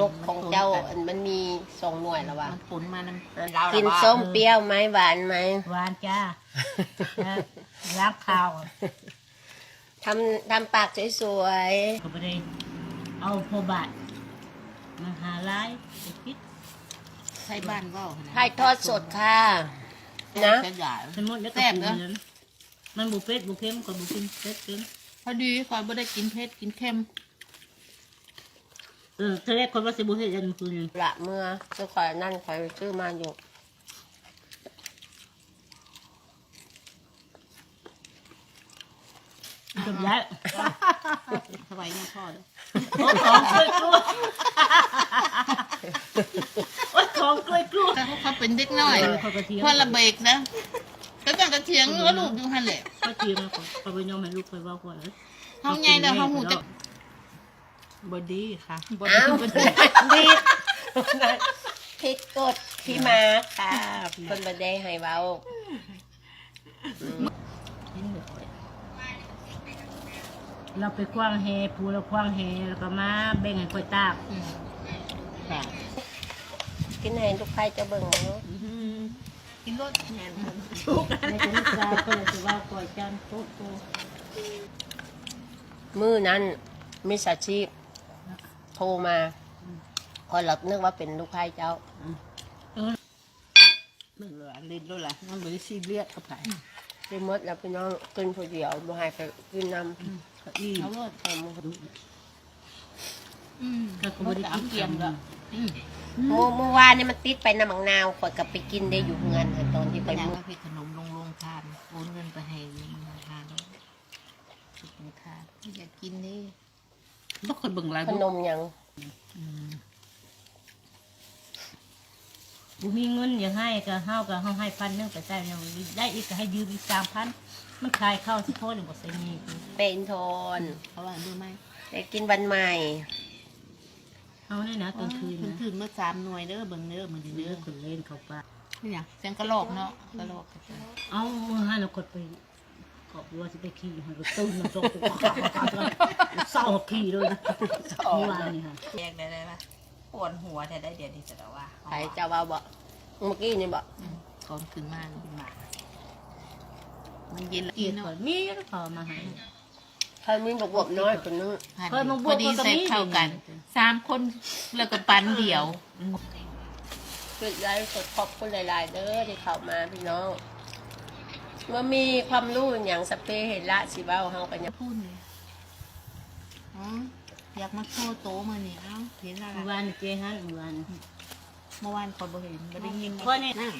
ลกของเจ้าอันมันมีสองหน่วยแล้ววะมันผลมาน้ำอะเรากินส้มเปรี้ยวไหมหวานไหมหวานจ้าเออล้างข้าวทำทำปากสวยก็ไม่ได้เอาพอบาทมาหาร้ายไปคิดใช้บ้านว่าวขนาๆไข่ทอดสดค่ะนะใช้ใหญ่สมมติแล้วก็แซ่บปรุนะงนั้นมันบุเป็ดบุเค็มกับบุกินเป็ดเค็มพอดีคอยบ่ได้กินเผ็ดกินเค็ม เออตอนแรกคนว่าสิบุเฮ็ดยันคืนนึงละเมื่อเจ้าขอยนั่นขอยซื้อมาอยู่จบแล้วสบายเนี่ยพ่อเลยโอ้ของกล้วยกล้วยโอ้ยของกล้วยกล้วยแต่เขาเขาเป็นเด็กน้อยเออเขากระเทียมเพื่อระเบกนะก็ต้องกระเทียงก็ลูกอยู่หันแหละเขาเทียมเขาเขาไปยอมให้ลูกไปว่าก่อนเลยเขาใหญ่แล้วเขาหูจะ บอดี้ค่ะบ่อ้าวได้บ่ได้ผิดผิดกฎพี่มาค่ะ คนบดได้ให้เบาเราไปคว้างแฮปูเราคว้างแฮแล้วก็มาแบ่งให้ค่อยตากอืมค่ะกินให้ทุกใครจะเบิ่งเนาะกินรสแม่นในตัวนี้จะก็เลยจะว่าก่อยจานโต๊ะโตมือนั้นมิสาชีพ โทรมาคอยหลับนึกว่าเป็นลูกไพ่เจ้าเบิ่งเลยลิ้นด้วยล่ะมันบ่ได้ซีเรียสกับไผเป็นมดแล้วพี่น้องกินผู้เดียวบ่ให้ไปกินนำก็อีเขารสเอามืออืมก็บ่ได้กินเกียมแล้วอืมเมื่อเมื่อวานนี่มันติดไปน้ำมังนาวข่อยกลับไปกินได้อยู่เงินตอนที่ไปไปยังมุก็พี่ขนมลงโรงทานโอนเงินไปให้มันทานแล้วสุดโรงทานอยากกินนี่ บ่คนเบิ่งหลายขบ่นมหยังบ่มีเงินอยากให้ก็เฮาก็เฮาให้พันหนึงไปใช้ยังได้อีกก็ให้ยืมอีก3,000มันขายข้าวสิพอหรือบ่ใส่นี่เป็นโทนเขาว่าดูไหมได้กินวันใหม่เอานี่นะกลางคืนคืนนะคืนเมื่อสามหน่วยเด้อเบิ่งเด้อมันสิเด้เด้ออคนเล่นเขาปลานี่หยังเสียงกระโหลกเนาะกระโหลกกระโหลกเอามือให้เรากดไป กอบว่าสิไปขี่ให้ก็ตุ้มมันตกเศร้าขี่เลยนะเมื่อวานนี่ค่ะแยกได้เลยปะปวดหัวแต่ได้เดี๋ยวนี้จะแต่ว่าใครจะว่าบ่เมื่อกี้นี่บ่ก่อนขึ้นมานี่เป็นหมามันเย็นละเกีอียดเนาะก่อนมีแล้วเขามาให้ใครมีบวบๆน้อยคนนึงผ่านเคยมาบพวอกดีมันก็เซ็ตมีเข้ากันสามคนแล้วก็ปันเดียวคือไลฟ์สดขอบคุณหลาย ๆ เด้อที่เข้ามาพี่น้อง ว่ามีความรู้อย่างสเปรย์เห็นละสิเบ้าเฮากันยังพูดเลยอ๋ออยากมาโชว์โตมานี่เอ้าเห็นอะไรเมื่อวานเจ๊ฮันเมื่อวานเมื่อวานคนบ่เห็นบ่ได้ยินเพราะนี่นั่ง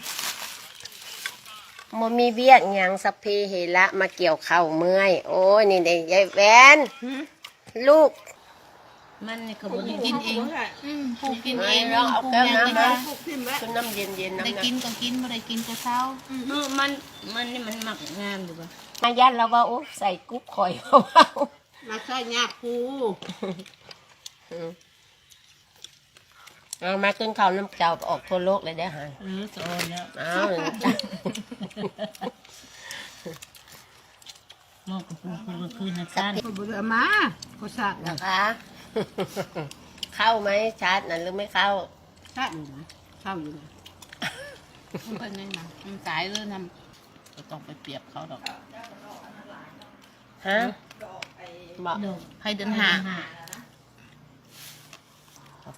บ่มีเวียกหยังสเปรย์เห็นละมาเกี่ยวเข่าเมื่อย โอ้ยนี่เด็กยายแหวนลูก มันนี่เขาปลูบ่กได้กิกินนเองอืมปลูกกินเองลองเอาปลูกแก้วยังน้ำไงมาคุณน้ำเย็นๆได้น้ำกินนะก็กินไม่ได้กินก็เศร้าเออมันมันนี่มันหมักงามอยู่ป่ะมายัดแล้วว่าโอ้ใส่กุ๊บข่อยเบามาใส่ยาคูๆอืมเอามาขึ้นข้าวน้ำเจ้าออกทั่วโลกเลยได้อฮะเออสอนแล้วอ้าวจ้ะมองกับปูปูคืนนะจ้าคนบุญมาก็ทราบนะคะ เข้าไหมชาร์จนั่นหรือไม่เข้าทราบอยู่นะเข้าอยู่นะมันเป็นยังไงมันสายเลยนำก็ต้องไปเปรียบเขาดอก ฮะบอกดอกให้เดินหา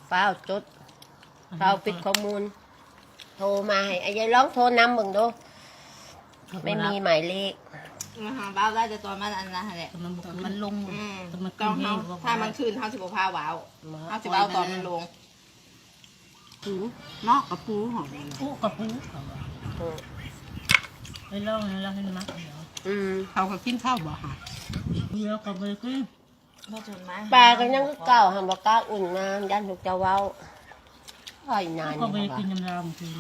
เฝ้าจดเฝ้าปิดข้อมูล โทรมาให้ไอ้ยายร้องโทรนำเบิ่งดู ไม่มีหมายเลข มาหาบ้าได้แต่ตอนมันอันนั้นแหละมันบ่ตอนคืมันนลงอืมแต่มันต้องขึ้นเขาเองว่าถ้ามันขึ้นเขาสิบพาว้าวมาเขาสิบเอาตอนมันลงปูนอกกับปูหอมปูกับปูเขาว่าอืมไปลองให้เราให้มักเดี๋ยวอืมเขาก็กินข้าวบ่ค่ะเดี๋ยวก็ไปกินพอจนมาปลาก็ยังคือเก่าหันบอกกล้าอุ่นน้ำยันถูกจะเว้าอ้อยนานก็ไปนี่กินค่ะน้ำรามกิน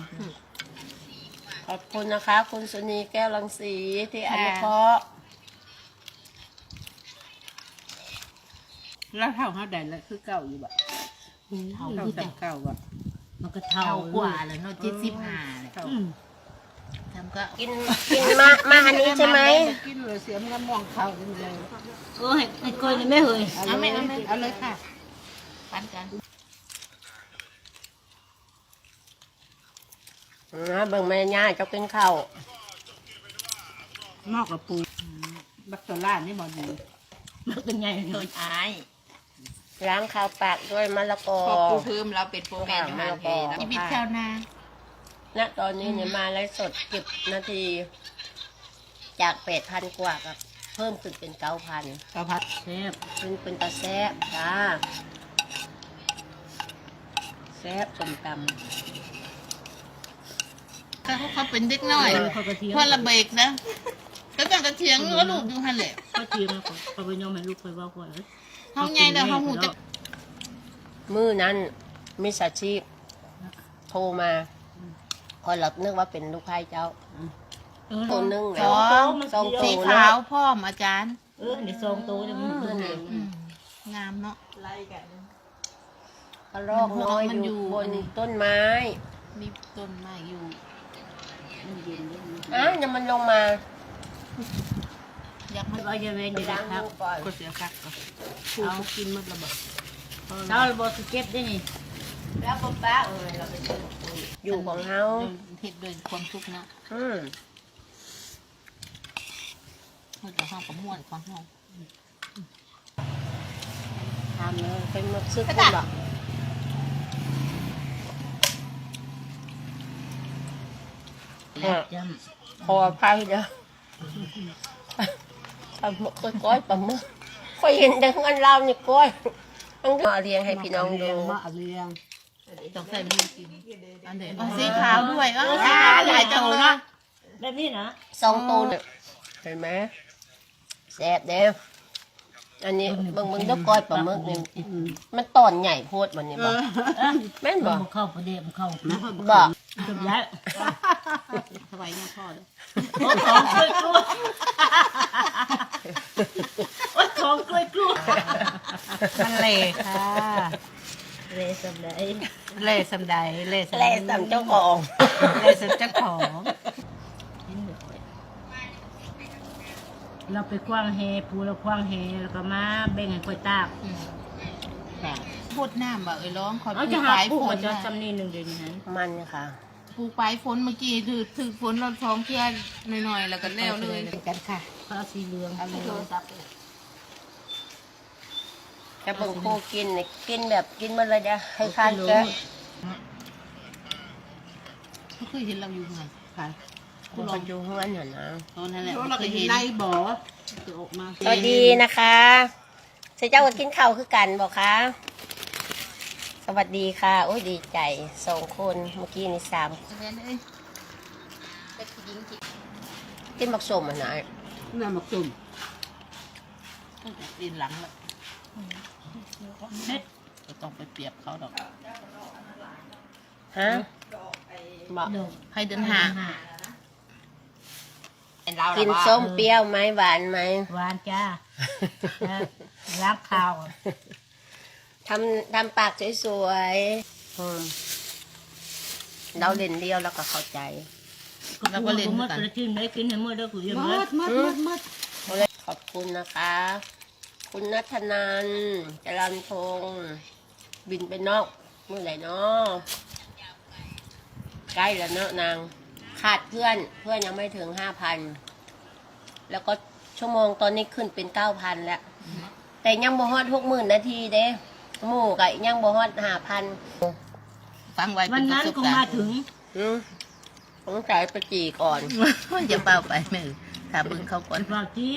ขอบคุณนะคะ คุณสุนีแก้วรังสีที่อนุเคราะห์แล้วเท่าเขาได้แล้วคือเก่าอยู่บ่เท่าเท่าแต่เก่าบ่มันก็เท่าเท่ากว่าแล้วเนาะเจ็ดสิบห้าเลยอืมทำก็กินกินมามาอันนี้ใช่ไหมกินเลยเสียมก็มองเขาจังเลยเออให้ให้ก้อยนี่ไม่เหยเอาไหม่เอาไหม่เอาเลยค่ะปันกัน นะเบิ่งแม่ย่าเจ้ากินข้าวนอกกับปูบักโซล่านี่บ่ดีบักเป็นไงโดนอายล้างข้าวปากด้วยมะละกอพอปูพื้มเราเป็นโปรแกรมอาหารเทแล้วชีวิตชาวนาณตอนนี้เนี่ยมาไลฟ์สดเก็บนาที จากแปดพันกว่ากับเพิ่มขึ้นเป็นเก้าพันกระพัดแซ่บเป็นเป็นตาแซบจ้าแซบสมตถ้า เขาเขาเป็นเด็กน้อยเออเขากระเทียมเพื่อระเบกนะก็ต้องกระเทียงก็ลูกอยู่หันแหละเขาเทียมเขาเขาไปยอมให้ลูกเคยว่าก่อนเลยเขาใหญ่แล้วเขาหูจะำมือนั้นมิสาชีพ โทรมาคอยหลับนึกว่าเป็นลูกไพ่เจ้าเออตัวหนึ่งสองสองสีขาวพ่อมอาจารย์ เออในซองโตจะมันเดียวอืมงามเนาะกระรอกน้อยมันออยู่ยู่บนต้นไม้ มีต้นไม้อยู่ มันเย็นด้วยอ้าวยังมันลงมาอยากให้ว่าจะเว้นไปอยู่ล้างครับมือก่อนก็เสียคักก่อนเอากินหมดระเบิดเช้าระเบิดสเก็ตได้นี่แล้วป๊าป้าเออเราไปซื้อของคุยอยู่ของเฮาเห็ดด้วยความทุกข์เนาะอืมมันจะห้องกับม่วนของห้องทำเลยเป็นมักซื้อคุณบอก จพอพังเด้อปลาหมึกก้อยๆปลาหมึกค่อยเห็นแต่เงินเรานี่ก้อยต้องมาเรียงให้ำพี่น้องดูมาเรียงต้องใส่มือกินอันเดียวสีขาวด้วยอะหลายตัวเนาะแบบนี้นะสองตัวเนี่ยเห็นไหมแซ่บเด้ออันนี้เบิ่งเบิ่งเด้อก้อยปลาหมึกนี่มันตอนใหญ่โพดมันนี่บ่แม่นบ่มันเข้าประเดี๋ยวมันเข้านะบ่ จบแล้วสบายเนี่ยพ่อเลยของกล้วยกล้วยโอ้ยของกล้วยกล้วยมันเละค่ะเรสำได้เละสำใดเละสำแล่สามเจ้าของเละสำเจ้าของเราไปคว้างแฮปูเราคว้างแฮแล้วก็มาแบ่งให้กล้วยตาก พูดน้ำบ่เอ้ยร้องขอเอาปูจะปหาลายปูฝมันนจะนะจำนี่หนึ่งเดือนนี้นะมันค่ะปูปลายฝนเมื่อกี้ถือถือฝนเราท้องเพื่อนหน่อยๆแล้วก็แล้วเลยกันค่ะผ้าสีเหลืองเอาเลยแต่เบิ่งโคกินนี่กินแบบกินมันเลยเด้อให้คานแกะเขาเคยเห็นเราอยู่ไงค่ะกูลองอยู่เฮือนน่ะนะตอนนั้นแหละเราเราเคก็ยอยู่เห็นในบ่อจะออกมาสวัสดีนะคะเสเจ้าก็กินข้าวคือกันบอกคะ สวัสดีค่ะ โอ้ยดีใจสองคนเมื่อกี้นี่สามเห็นเอ้ยแต่ผู้หญิงที่กินบักสมอะนะน้ำมะกรูดต้องดินหลังแล้วเม็ดก็ต้องไปเปรียบเขาดอกฮะบอกดอกให้เดินหาเป็นเรากินส้มเปรี้ยวไหมหวานไหมหวานจ้าล้างข้าว ทำทำปากสวยๆอืมเราเล่นเดียวแล้วก็เข้าใจเราก็เล่นหมด้วดยกันกระทิ้งได้กินให้หมดแล้วกูยังมไม่ดมดมดมดขอบคุณนะคะ คุณนัทนันจรันพงศ์บินไปนอกเมื่อไหร่เนาะใกล้แล้วเนาะนาง ขาดเพื่อนเพื่อนยังไม่ถึงห้าพัน แล้วก็ชั่วโมงตอนนี้ขึ้นเป็นเก้าพันแล้ว แต่ยังบ่ฮอดหกหมื่นนาทีเด้ หมู่กับยังบ่ฮอดห้าพันฟังไว้วัเป็นนประนั้นสบกูการมาณ์ถึงอืมสงสัยไปจีก่อน อย่าเป่าไปมือถามบึงเขาก่อนบอกจี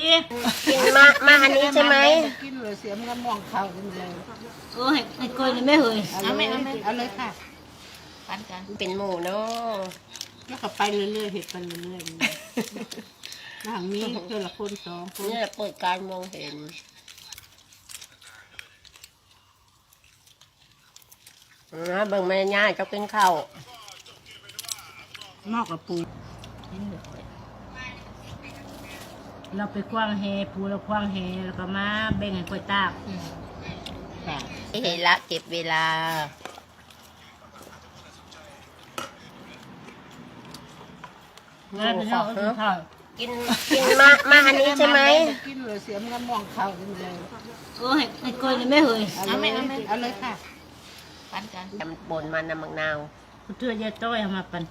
กินมามาอันนี้ใช่ไหมกินเลยเสียมันก็มองเขาเลยเออให้ให้กล้วยนี่ไม่เหยเอาไหมเอาไหมเอาเลยค่ะปันกันเป็นหมู่เนาะแล้วก็ไปเรื่อยๆเห็ดไปเรื่อยๆทางนี้เจอละคนสองคนนี่แหละเปิดการมองเห็น นะเบิ่งแม่ย่าเจ้ากินข้าวนอกกับปูเราไปคว้างแฮปูเราคว้างแฮแล้วก็มาแบ่งให้กล้วยตากค่ะเห็นละเก็บเวลา แล้วเราเอาข้าวกินกินมามาอันนี้ใช่ไหมกินเลยเสียมันก็มองเขาเลยเออให้ให้กล้วยนี่ไม่เหยเอาไหมเอาไหมเอาเลยค่ะ ปันกันจำปนมันน้ำมักนาวเพื่อยายต้อยเอามาปั่น